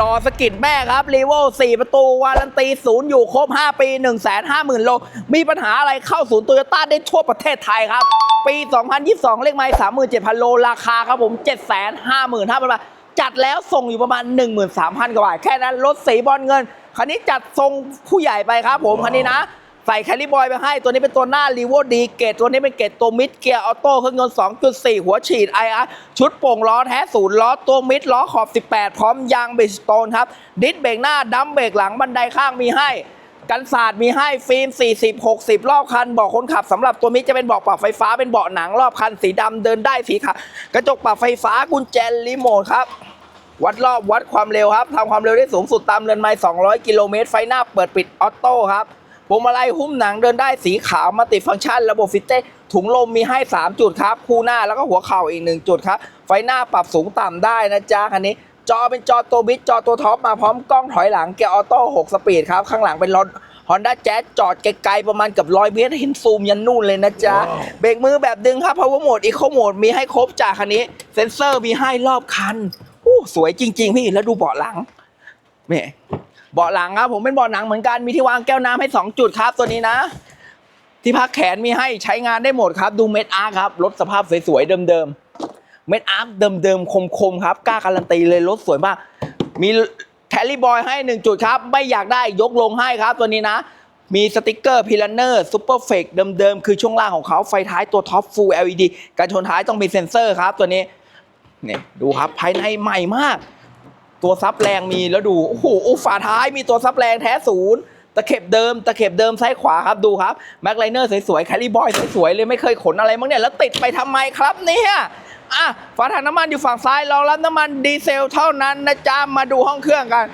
รอสกิดแม่ครับรีโว4ประตูวารันตีศูนย์อยู่ครบ 5 ปี 1 5 0 0 0 0 โล มีปัญหาอะไรเข้าศูนย์โตโยต้าได้ทั่วประเทศไทยครับ ปี 2022 เลขไม้37,000 โล ราคาครับผม 755,000 บาท จัดแล้วส่งอยู่ประมาณ 13,000 กว่าบาท แค่นั้นรถสีบอลเงิน คันนี้จัดทรงผู้ใหญ่ไปครับผมคันนี้นะ ใส่แคลิบอยไปให้ ตัวนี้เป็นตัวหน้ารีโวดีเกตตัวนี้เป็นเกตตัวมิดเกียร์ออโต้เครื่องยนต์ 2.4 หัวฉีด IR ชุดโป่งล้อแท้ศูนย์ล้อตัวมิดล้อขอบ 18 พร้อมยางเบรกสโตนครับ ดิสเบรกหน้าดัมเบรกหลังบันไดข้างมีให้กันศาสตร์มีให้ฟิล์ม 40 60 รอบคันบาะคนขับสำหรับตัวมิดจะเป็นเบาะปรับไฟฟ้าเป็นเบาะหนังรอบคันสีดำเดินได้สีขาวกระจกปรับไฟฟ้ากุญแจรีโมทครับ วัดรอบวัดความเร็วครับทำความเร็วได้สูงสุดตามเรือนไมล์200 กิโลเมตรไฟหน้าเปิดปิดออโต้ครับ พวงมาลัยหุ้มหนังเดินได้สีขาวมัลติฟังก์ชัน ระบบฟิตเต้ถุงลมมีให้ 3 จุดครับ คู่หน้าแล้วก็หัวเข่าอีก 1 จุดครับ ไฟหน้าปรับสูงต่ำได้นะจ๊ะคันนี้ จอเป็นจอตัวบิ๊กจอตัวท็อปมาพร้อมกล้องถอยหลังเกียร์ออโต้6สปีดครับ ข้างหลังเป็นรถ Honda Jazz จอดไกลๆประมาณเกับร้อยเมตรเห็นซูมยันนู่นเลยนะจ๊ะ เบรกมือแบบดึงครับ power mode eco mode มีให้ครบจากคันนี้ เซ็นเซอร์มีให้รอบคันอู้สวยจริง ๆ พี่แล้วดูเบาะหลังแหม่ เบาะหลังครับผมเป็นเบาะหนังเหมือนกันมีที่วางแก้วน้ำให้ 2 จุดครับ ตัวนี้นะ ที่พักแขนมีให้ใช้งานได้หมดครับ ดูเม็ดอาร์ครับรถสภาพสวยๆเดิมๆเม็ดอาร์เดิมๆคมๆครับกล้าการันตีเลยรถสวยมาก มีแคลรี่บอยให้ 1 จุดครับ ไม่อยากได้ยกลงให้ครับ ตัวนี้นะมีสติกเกอร์พิลันเนอร์ซูเปอร์เฟกเดิมๆ คือช่วงล่างของเขาไฟท้ายตัวท็อปฟูล LED การชนท้ายต้องมีเซ็นเซอร์ครับตัวนี้เนี่ยดูครับภายในใหม่มาก ตัวซับแรงมีแล้วดู โอ้โหฝาท้ายมีตัวซับแรงแท้ศูนย์ตะเข็บเดิมตะเข็บเดิมซ้ายขวาครับดูครับแม็กไลเนอร์สวยๆแคลรี่บอยสวยๆเลยไม่เคยขนอะไรมั้งเนี่ยแล้วติดไปทำไมครับเนี่ยอะฝาถังน้ำมันอยู่ฝั่งซ้ายรองรับน้ำมันดีเซลเท่านั้นนะจ๊ะมาดูห้องเครื่องกัน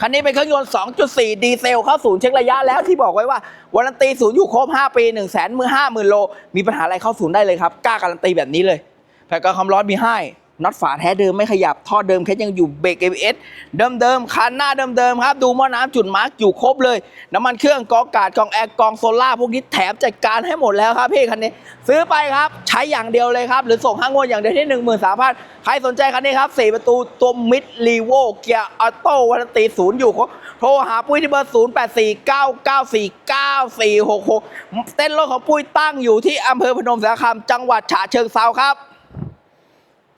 คันนี้เป็นเครื่องยนต์ 2.4 ดีเซลเข้าศูนย์เช็คระยะแล้วที่บอกไว้ว่า วารันตีศูนย์อยู่ครบ 5 ปี 1 0 0 0 0แสนมือห้าหมื่นโล มีปัญหาอะไรเข้าศูนย์ได้เลยครับ กล้าการันตีแบบนี้เลย แผ่นกรองความร้อนมีให้ น็อตฝาแท้เดิมไม่ขยับท่อเดิมแค่ยังอยู่เบรก ABS เดิมๆคันหน้าเดิมๆครับ ดูหม้อน้ำจุดมาร์กอยู่ครบเลย น้ำมันเครื่องกองกาดกองแอร์กองโซล่าพวกนี้แถมจัดการให้หมดแล้วครับพี่คันนี้ ซื้อไปครับใช้อย่างเดียวเลยครับ หรือส่งห้างงวดอย่างเดียวที่ 1 3 0 0 0ใครสนใจคันนี้ครับ4ประตูตัวมิดรีโวเกียร์ออโต้วันตีศูนย์อยู่ครบโทรหาปุ้ยที่เบอร์0 8 4 9 9 4 9 4 6 6เต้นรถของปุ้ยตั้งอยู่ที่อำเภอพนมสารคามจังหวัดฉะเชิงเทราครับ